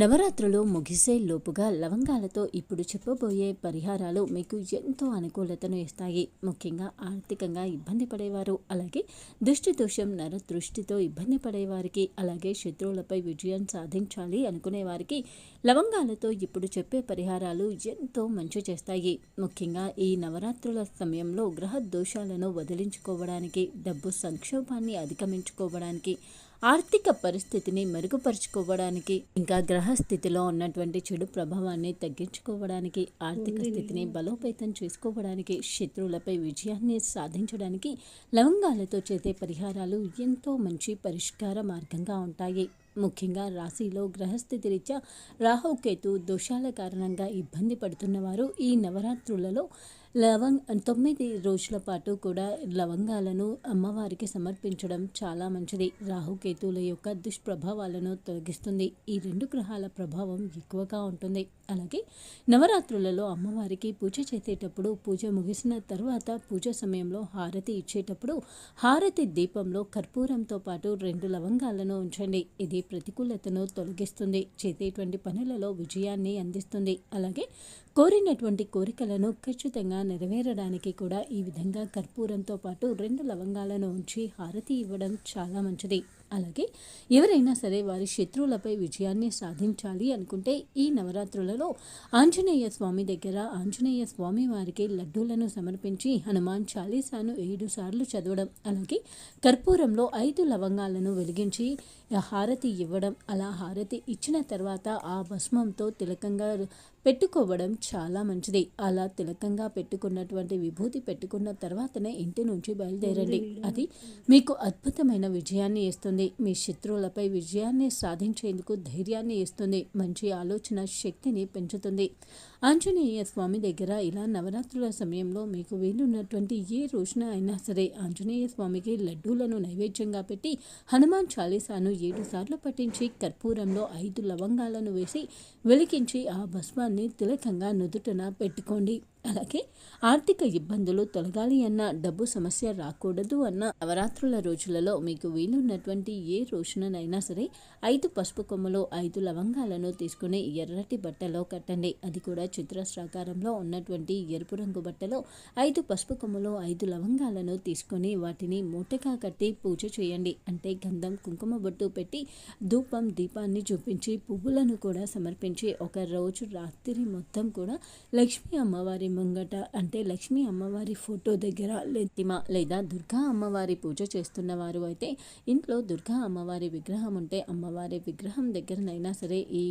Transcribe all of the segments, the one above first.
నవరాత్రులు ముగిసే లోపుగా లవంగాలతో ఇప్పుడు చెప్పబోయే పరిహారాలు మీకు ఎంతో అనుకూలతను ఇస్తాయి. ముఖ్యంగా ఆర్థికంగా ఇబ్బంది పడేవారు అలాగే దృష్టి దోషం నర దృష్టితో ఇబ్బంది పడేవారికి అలాగే శత్రువులపై విజయం సాధించాలి అనుకునే వారికి లవంగాలతో ఇప్పుడు చెప్పే పరిహారాలు ఎంతో మంచి చేస్తాయి. ముఖ్యంగా ఈ నవరాత్రుల సమయంలో గ్రహ దోషాలను వదిలించుకోవడానికి డబ్బు సంక్షోభాన్ని అధిగమించుకోవడానికి ఆర్థిక పరిస్థితిని మెరుగుపరుచుకోవడానికి ఇంకా గ్రహస్థితిలో ఉన్నటువంటి చెడు ప్రభావాన్ని తగ్గించుకోవడానికి ఆర్థిక స్థితిని బలోపేతం చేసుకోవడానికి శత్రువులపై విజయాన్ని సాధించడానికి లవంగాలతో చేసే పరిహారాలు ఎంతో మంచి పరిష్కార మార్గంగా ఉంటాయి. ముఖ్యంగా రాశిలో గ్రహస్థితి రీత్యా రాహుకేతు దోషాల కారణంగా ఇబ్బంది పడుతున్నవారు ఈ నవరాత్రులలో లవంగ్ తొమ్మిది రోజుల పాటు కూడా లవంగాలను అమ్మవారికి సమర్పించడం చాలా మంచిది. రాహుకేతువుల యొక్క దుష్ప్రభావాలను తొలగిస్తుంది. ఈ రెండు గ్రహాల ప్రభావం ఎక్కువగా ఉంటుంది. అలాగే నవరాత్రులలో అమ్మవారికి పూజ చేసేటప్పుడు పూజ ముగిసిన తర్వాత పూజ సమయంలో హారతి ఇచ్చేటప్పుడు హారతి దీపంలో కర్పూరంతో పాటు రెండు లవంగాలను ఉంచండి. ఇది ప్రతికూలతను తొలగిస్తుంది. చేసేటువంటి పనులలో విజయాన్ని అందిస్తుంది. అలాగే కోరినటువంటి కోరికలను ఖచ్చితంగా నెరవేరడానికి కూడా ఈ విధంగా కర్పూరంతో పాటు రెండు లవంగాలను ఉంచి హారతి ఇవ్వడం చాలా మంచిది. అలాగే ఎవరైనా సరే వారి శత్రువులపై విజయాన్ని సాధించాలి అనుకుంటే ఈ నవరాత్రులలో ఆంజనేయ స్వామి దగ్గర ఆంజనేయ స్వామి వారికి లడ్డూలను సమర్పించి హనుమాన్ చాలీసాను ఏడు సార్లు చదవడం అలాగే కర్పూరంలో ఐదు లవంగాలను వెలిగించి హారతి ఇవ్వడం అలా హారతి ఇచ్చిన తర్వాత ఆ భస్మంతో తిలకంగా పెట్టుకోవడం చాలా మంచిది. అలా తిలకంగా పెట్టుకున్నటువంటి విభూతి పెట్టుకున్న తర్వాతనే ఇంటి నుంచి బయలుదేరండి. అది మీకు అద్భుతమైన విజయాన్ని ఇస్తుంది. మీ శత్రువులపై విజయాన్ని సాధించేందుకు ధైర్యాన్ని ఇస్తుంది. మంచి ఆలోచన శక్తిని పెంచుతుంది. ఆంజనేయ స్వామి దగ్గర ఇలా నవరాత్రుల సమయంలో మీకు వీలున్నటువంటి ఏ రోజున అయినా సరే ఆంజనేయ స్వామికి లడ్డూలను నైవేద్యంగా పెట్టి హనుమాన్ చాలీసాను ఏడు సార్లు పట్టించి కర్పూరంలో ఐదు లవంగాలను వేసి వెలిగించి ఆ భస్మాన్ని తిలకంగా నుదుటన పెట్టుకోండి. అలాగే ఆర్థిక ఇబ్బందులు తొలగాలి అన్న డబ్బు సమస్య రాకూడదు అన్న నవరాత్రుల రోజులలో మీకు వీలున్నటువంటి ఏ రోజునైనా సరే ఐదు పసుపు కొమ్మలు ఐదు లవంగాలను తీసుకుని ఎర్రటి బట్టలో కట్టండి. అది కూడా చిత్రశ్రాకారంలో ఉన్నటువంటి ఎరుపు రంగు బట్టలో ఐదు పసుపు కొమ్మలు ఐదు లవంగాలను తీసుకొని వాటిని మూటగా కట్టి పూజ చేయండి. అంటే గంధం కుంకుమ బొట్టు పెట్టి ధూపం దీపాన్ని చూపించి పువ్వులను కూడా సమర్పించి ఒక రోజు రాత్రి మొత్తం కూడా లక్ష్మీ అమ్మవారి ముంగట అంటే లక్ష్మీ అమ్మవారి ఫోటో దగ్గర లెత్తిమ లేదా దుర్గా అమ్మవారి పూజ చేస్తున్న వారు అయితే ఇంట్లో దుర్గా అమ్మవారి విగ్రహం ఉంటే అమ్మవారి విగ్రహం దగ్గరనైనా సరే ఈ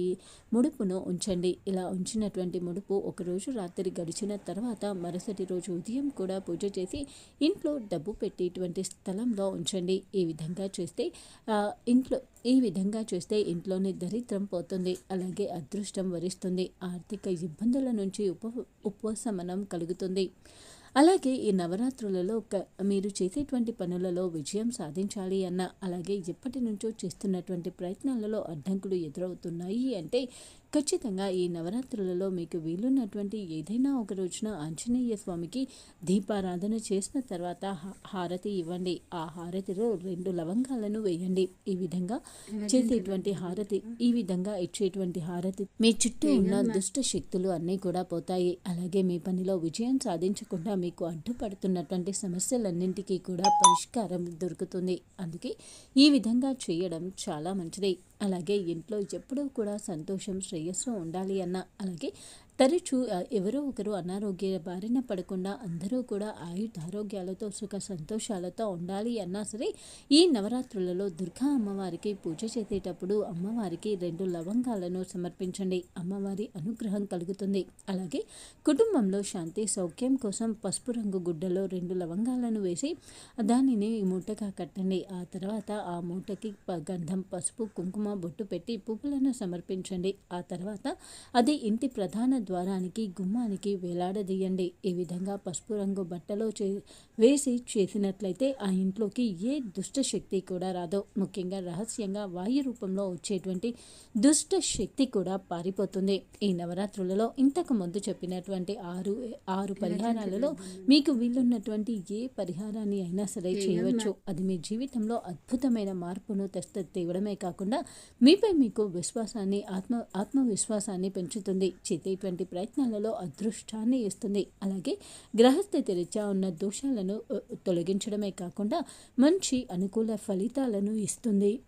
ముడుపును ఉంచండి. ఇలా ఉంచినటువంటి ముడుపు ఒకరోజు రాత్రి గడిచిన తర్వాత మరుసటి రోజు ఉదయం కూడా పూజ చేసి ఇంట్లో డబ్బు పెట్టేటువంటి స్థలంలో ఉంచండి. ఈ విధంగా చేస్తే ఇంట్లో ఈ విధంగా చూస్తే ఇంట్లోని దరిద్రం పోతుంది. అలాగే అదృష్టం వరిస్తుంది. ఆర్థిక ఇబ్బందుల నుంచి ఉప ఉపశమనం కలుగుతుంది. అలాగే ఈ నవరాత్రులలో మీరు చేసేటువంటి పనులలో విజయం సాధించాలి అన్న అలాగే ఎప్పటి నుంచో చేస్తున్నటువంటి ప్రయత్నాలలో అడ్డంకులు ఎదురవుతున్నాయి అంటే ఖచ్చితంగా ఈ నవరాత్రులలో మీకు వీలున్నటువంటి ఏదైనా ఒక రోజున ఆంజనేయ స్వామికి దీపారాధన చేసిన తర్వాత హారతి ఇవ్వండి. ఆ హారతిలో రెండు లవంగాలను వేయండి. ఈ విధంగా చేసేటువంటి హారతి ఈ విధంగా ఇచ్చేటువంటి హారతి మీ చుట్టూ ఉన్న దుష్ట శక్తులు అన్నీ కూడా పోతాయి. అలాగే మీ పనిలో విజయం సాధించకుండా మీకు అడ్డుపడుతున్నటువంటి సమస్యలన్నింటికీ కూడా పరిష్కారం దొరుకుతుంది. అందుకే ఈ విధంగా చేయడం చాలా మంచిది. అలాగే ఇంట్లో ఎప్పుడూ కూడా సంతోషం శ్రేయస్సు ఉండాలి అన్న అలాగే తరచూ ఎవరో ఒకరు అనారోగ్య బారిన పడకుండా అందరూ కూడా ఆయుధారోగ్యాలతో సుఖ సంతోషాలతో ఉండాలి అన్నా సరే ఈ నవరాత్రులలో దుర్గా అమ్మవారికి పూజ చేసేటప్పుడు అమ్మవారికి రెండు లవంగాలను సమర్పించండి. అమ్మవారి అనుగ్రహం కలుగుతుంది. అలాగే కుటుంబంలో శాంతి సౌఖ్యం కోసం పసుపు రంగు గుడ్డలో రెండు లవంగాలను వేసి దానిని మూటగా కట్టండి. ఆ తర్వాత ఆ మూటకి గంధం పసుపు కుంకుమ బొట్టు పెట్టి పువ్వులను సమర్పించండి. ఆ తర్వాత అది ఇంటి ప్రధాన ద్వారానికి గుమ్మానికి వేలాడదీయండి. ఈ విధంగా పసుపు రంగు బట్టలో చే వేసి చేసినట్లయితే ఆ ఇంట్లోకి ఏ దుష్ట శక్తి కూడా రాదు. ముఖ్యంగా రహస్యంగా వాయు రూపంలో వచ్చేటువంటి దుష్ట శక్తి కూడా పారిపోతుంది. ఈ నవరాత్రులలో ఇంతకు ముందు చెప్పినటువంటి ఆరు ఆరు పరిహారాలలో మీకు వీలున్నటువంటి ఏ పరిహారాన్ని అయినా సరే చేయవచ్చు. అది మీ జీవితంలో అద్భుతమైన మార్పును తెస్త తేవడమే కాకుండా మీపై మీకు విశ్వాసాన్ని ఆత్మ ఆత్మవిశ్వాసాన్ని పెంచుతుంది. చేసేటువంటి ప్రయత్నాలలో అదృష్టాన్ని ఇస్తుంది. అలాగే గ్రహస్థితి రీత్యా ఉన్న దోషాలను తొలగించడమే కాకుండా మంచి అనుకూల ఫలితాలను ఇస్తుంది.